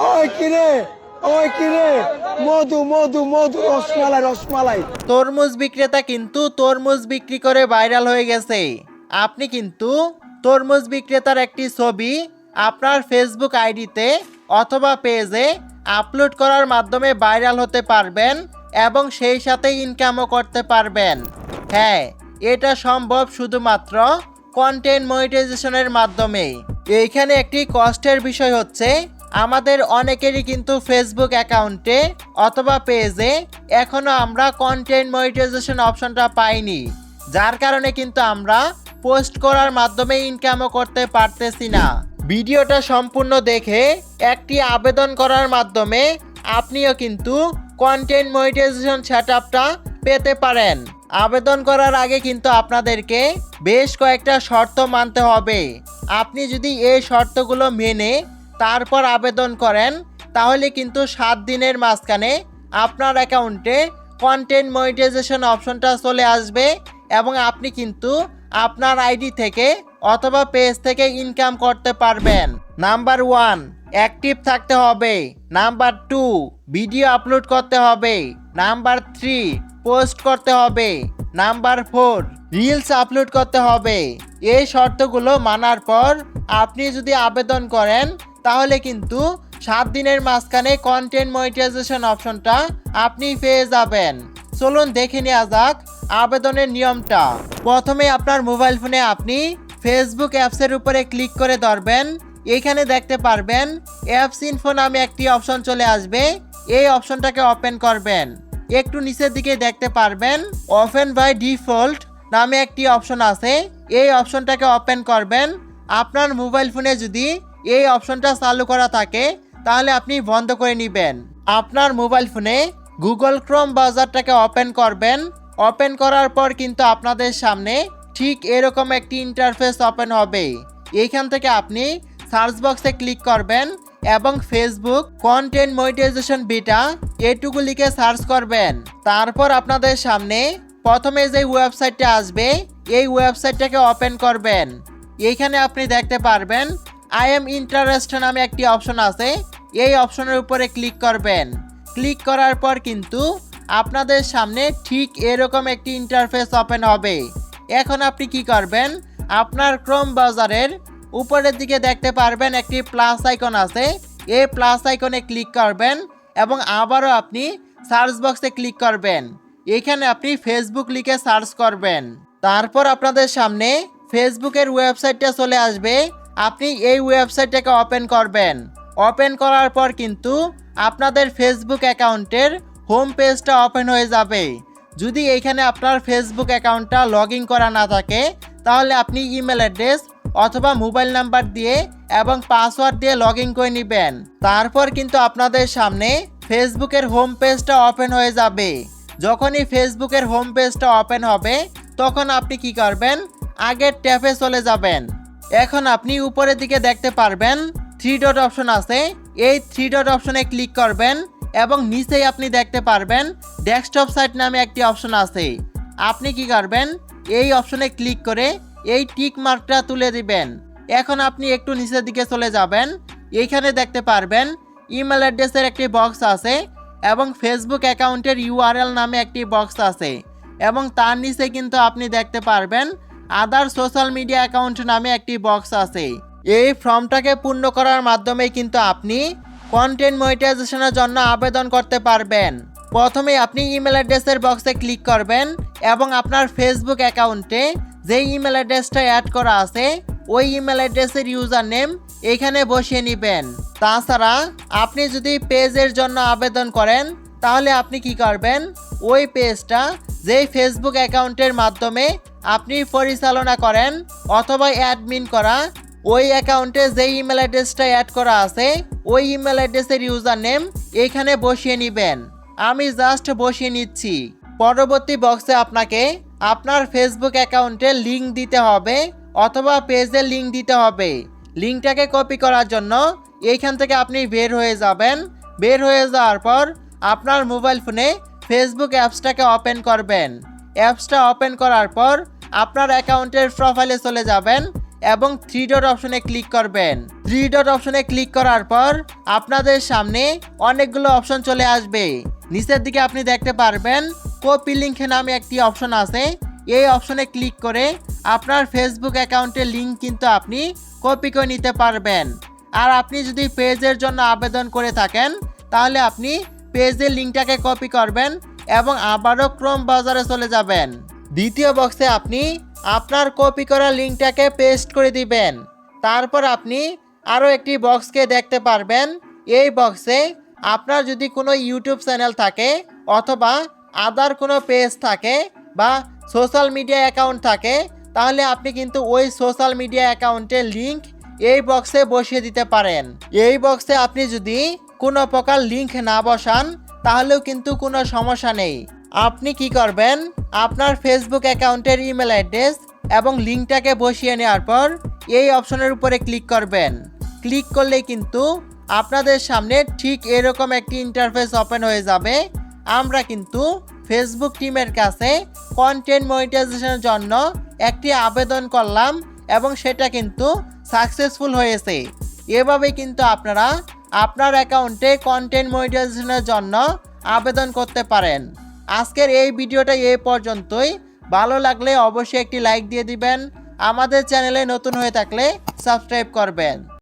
ওই কিরে ওই কিরে মধু মধু মধু, রসমালাই রসমালাই। তরমুজ বিক্রেতা কিন্তু তরমুজ বিক্রি করে ভাইরাল হয়ে গেছে। আপনি কিন্তু তরমুজ বিক্রেতার একটি ছবি আপনার ফেসবুক আইডিতে অথবা পেজে আপলোড করার মাধ্যমে ভাইরাল হতে পারবেন এবং সেই সাথে ইনকামও করতে পারবেন। হ্যাঁ এটা সম্ভব শুধুমাত্র কন্টেন্ট মনিটাইজেশনের মাধ্যমে। এইখানে একটি কষ্টের বিষয় হচ্ছে আমাদের অনেকেরই কিন্তু ফেসবুক অ্যাকাউন্টে অথবা পেজে এখনও আমরা কন্টেন্ট মনিটাইজেশন অপশনটা পাইনি। যার কারণে কিন্তু আমরা পোস্ট করার মাধ্যমে ইনকামও করতে পারতেছি না। ভিডিওটা সম্পূর্ণ দেখে একটি আবেদন করার মাধ্যমে আপনিও কিন্তু কন্টেন্ট মনিটাইজেশন সেটআপটা পেতে পারেন। আবেদন করার আগে কিন্তু আপনাদেরকে বেশ কয়েকটা শর্ত মানতে হবে। আপনি যদি এই শর্তগুলো মেনে তারপর আবেদন করেন, তাহলে কিন্তু সাত দিনের মাঝখানে আপনার অ্যাকাউন্টে কন্টেন্ট মনিটাইজেশন অপশনটা চলে আসবে এবং আপনি কিন্তু আপনার আইডি থেকে অথবা পেজ থেকে ইনকাম করতে পারবেন। নাম্বার ওয়ান অ্যাক্টিভ থাকতে হবে। নাম্বার টু ভিডিও আপলোড করতে হবে। নাম্বার থ্রি পোস্ট করতে হবে। নাম্বার ফোর রিলস আপলোড করতে হবে। এই শর্তগুলো মানার পর আপনি যদি আবেদন করেন তাহলে কিন্তু সাত দিনের মাঝখানে কন্টেন্ট মনিটাইজেশন অপশনটা আপনি পেয়ে যাবেন। চলুন দেখে নেওয়া যাক আবেদনের নিয়মটা। প্রথমে আপনার মোবাইল ফোনে আপনি ফেসবুক অ্যাপসের উপরে ক্লিক করে ধরবেন। এখানে দেখতে পারবেন অ্যাপস ইনফো নামে একটি অপশন চলে আসবে। এই অপশনটাকে ওপেন করবেন। একটু নিচের দিকে দেখতে পারবেন ওপেন বাই ডিফল্ট নামে একটি অপশন আছে। এই অপশনটাকে ওপেন করবেন। আপনার মোবাইল ফোনে যদি এই অপশনটা চালু করা থাকে, তাহলে আপনি বন্ধ করে নেবেন। আপনার মোবাইল ফোনে গুগল ক্রোম ব্রাউজারটাকে ওপেন করবেন। ওপেন করার পর কিন্তু আপনাদের সামনে ঠিক এরকম একটি ইন্টারফেস ওপেন হবে। এইখান থেকে আপনি সার্চ বক্সে ক্লিক করবেন এবং ফেসবুক কন্টেন্ট মনিটাইজেশন বিটা এটুকু লিখে সার্চ করবেন। তারপর আপনাদের সামনে প্রথমে যে ওয়েবসাইটটা আসবে, এই ওয়েবসাইটটাকে ওপেন করবেন। এইখানে আপনি দেখতে পারবেন আই এম ইন্টারেস্ট নামে একটি অপশন আছে। এই অপশনের উপরে ক্লিক করবেন। ক্লিক করার পর কিন্তু আপনাদের সামনে ঠিক এরকম একটি ইন্টারফেস ওপেন হবে। এখন আপনি কি করবেন? আপনার ক্রোম ব্রাউজারের উপরের দিকে দেখতে পারবেন একটি প্লাস আইকন আছে। এই প্লাস আইকনে ক্লিক করবেন এবং আবারও আপনি সার্চ বক্সে ক্লিক করবেন। এখানে আপনি ফেসবুক লিখে সার্চ করবেন। তারপর আপনাদের সামনে ফেসবুকের ওয়েবসাইটটা চলে আসবে। আপনি এই ওয়েবসাইটটাকে ওপেন করবেন। ওপেন করার পর কিন্তু আপনাদের ফেসবুক অ্যাকাউন্টের হোম পেজটা ওপেন হয়ে যাবে। যদি এইখানে আপনার ফেসবুক অ্যাকাউন্টটা লগ ইন করা না থাকে, তাহলে আপনি ইমেল অ্যাড্রেস অথবা মোবাইল নাম্বার দিয়ে এবং পাসওয়ার্ড দিয়ে লগ ইন করে নেবেন। তারপর কিন্তু আপনাদের সামনে ফেসবুকের হোম পেজটা ওপেন হয়ে যাবে। যখনই ফেসবুকের হোম পেজটা ওপেন হবে, তখন আপনি কি করবেন? আগের ট্যাপে চলে যাবেন। এখন আপনি উপরের দিকে দেখতে পারবেন থ্রি ডট অপশন আছে। এই থ্রি ডট অপশনে ক্লিক করবেন এবং নিচেই আপনি দেখতে পারবেন ডেস্কটপ সাইট নামে একটি অপশন আছে। আপনি কি করবেন? এই অপশনে ক্লিক করে এই টিক মার্কটা তুলে দিবেন। এখন আপনি একটু নিচের দিকে চলে যাবেন। এইখানে দেখতে পারবেন ইমেল অ্যাড্রেসের একটি বক্স আছে এবং ফেসবুক অ্যাকাউন্টের ইউআরএল নামে একটি বক্স আছে এবং তার নিচে কিন্তু আপনি দেখতে পারবেন আদার সোশ্যাল মিডিয়া অ্যাকাউন্ট নামে একটি বক্স আছে। এই ফর্মটাকে পূর্ণ করার মাধ্যমে কিন্তু আপনি কন্টেন্ট মনিটাইজেশনের জন্য আবেদন করতে পারবেন। প্রথমে আপনি ইমেল অ্যাড্রেসের বক্সে ক্লিক করবেন এবং আপনার ফেসবুক অ্যাকাউন্টে যে ইমেল অ্যাড্রেসটা অ্যাড করা আছে, ওই ইমেল অ্যাড্রেসের ইউজার নেম এখানে বসিয়ে নেবেন। তাছাড়া আপনি যদি পেজের জন্য আবেদন করেন, তাহলে আপনি কি করবেন? ওই পেজটা যেই ফেসবুক অ্যাকাউন্টের মাধ্যমে আপনি পরিচালনা করেন অথবা অ্যাডমিন করা, ওই অ্যাকাউন্টে যে ইমেল অ্যাড্রেসটা অ্যাড করা আছে, ওই ইমেল অ্যাড্রেসের ইউজার নেম এইখানে বসিয়ে নেবেন। আমি জাস্ট বসিয়ে নিচ্ছি। পরবর্তী বক্সে আপনাকে আপনার ফেসবুক অ্যাকাউন্টে লিংক দিতে হবে অথবা পেজের লিংক দিতে হবে। লিঙ্কটাকে কপি করার জন্য এইখান থেকে আপনি বের হয়ে যাবেন। বের হয়ে যাওয়ার পর আপনার মোবাইল ফোনে ফেসবুক অ্যাপসটাকে ওপেন করবেন। অ্যাপসটা ওপেন করার পর আপনার অ্যাকাউন্টের প্রোফাইলে চলে যাবেন এবং থ্রি ডট অপশনে ক্লিক করবেন। থ্রি ডট অপশনে ক্লিক করার পর আপনাদের সামনে অনেকগুলো অপশন চলে আসবে। নিচের দিকে আপনি দেখতে পারবেন কপি লিঙ্ক নামে একটি অপশন আছে। এই অপশনে ক্লিক করে আপনার ফেসবুক অ্যাকাউন্টের লিঙ্ক কিন্তু আপনি কপি করে নিতে পারবেন। আর আপনি যদি পেজের জন্য আবেদন করে থাকেন, তাহলে আপনি পেজের লিঙ্কটাকে কপি করবেন এবং আবারও ক্রোম বাজারে চলে যাবেন। দ্বিতীয় বক্সে আপনি আপনার কপি করা লিঙ্কটাকে পেস্ট করে দিবেন। তারপর আপনি আরও একটি বক্সকে দেখতে পারবেন। এই বক্সে আপনার যদি কোনো ইউটিউব চ্যানেল থাকে অথবা আদার কোনো পেজ থাকে বা সোশ্যাল মিডিয়া অ্যাকাউন্ট থাকে, তাহলে আপনি কিন্তু ওই সোশ্যাল মিডিয়া অ্যাকাউন্টের লিঙ্ক এই বক্সে বসিয়ে দিতে পারেন। এই বক্সে আপনি যদি কোনো প্রকার লিঙ্ক না বসান, তাহলেও কিন্তু কোনো সমস্যা নেই। আপনি কি করবেন? আপনার ফেসবুক অ্যাকাউন্টের ইমেল অ্যাড্রেস এবং লিঙ্কটাকে বসিয়ে নেওয়ার পর এই অপশনের উপরে ক্লিক করবেন। ক্লিক করলে কিন্তু আপনাদের সামনে ঠিক এরকম একটি ইন্টারফেস ওপেন হয়ে যাবে। আমরা কিন্তু ফেসবুক টিমের কাছে কন্টেন্ট মনিটাইজেশনের জন্য একটি আবেদন করলাম এবং সেটা কিন্তু সাকসেসফুল হয়েছে। এভাবে কিন্তু আপনারা আপনার অ্যাকাউন্টে কন্টেন্ট মনিটাইজেশনের জন্য আবেদন করতে পারেন। আজকের এই ভিডিওটা এই পর্যন্তই। ভালো লাগলে অবশ্যই একটি লাইক দিয়ে দিবেন। আমাদের চ্যানেলে নতুন হয়ে থাকলে সাবস্ক্রাইব করবেন।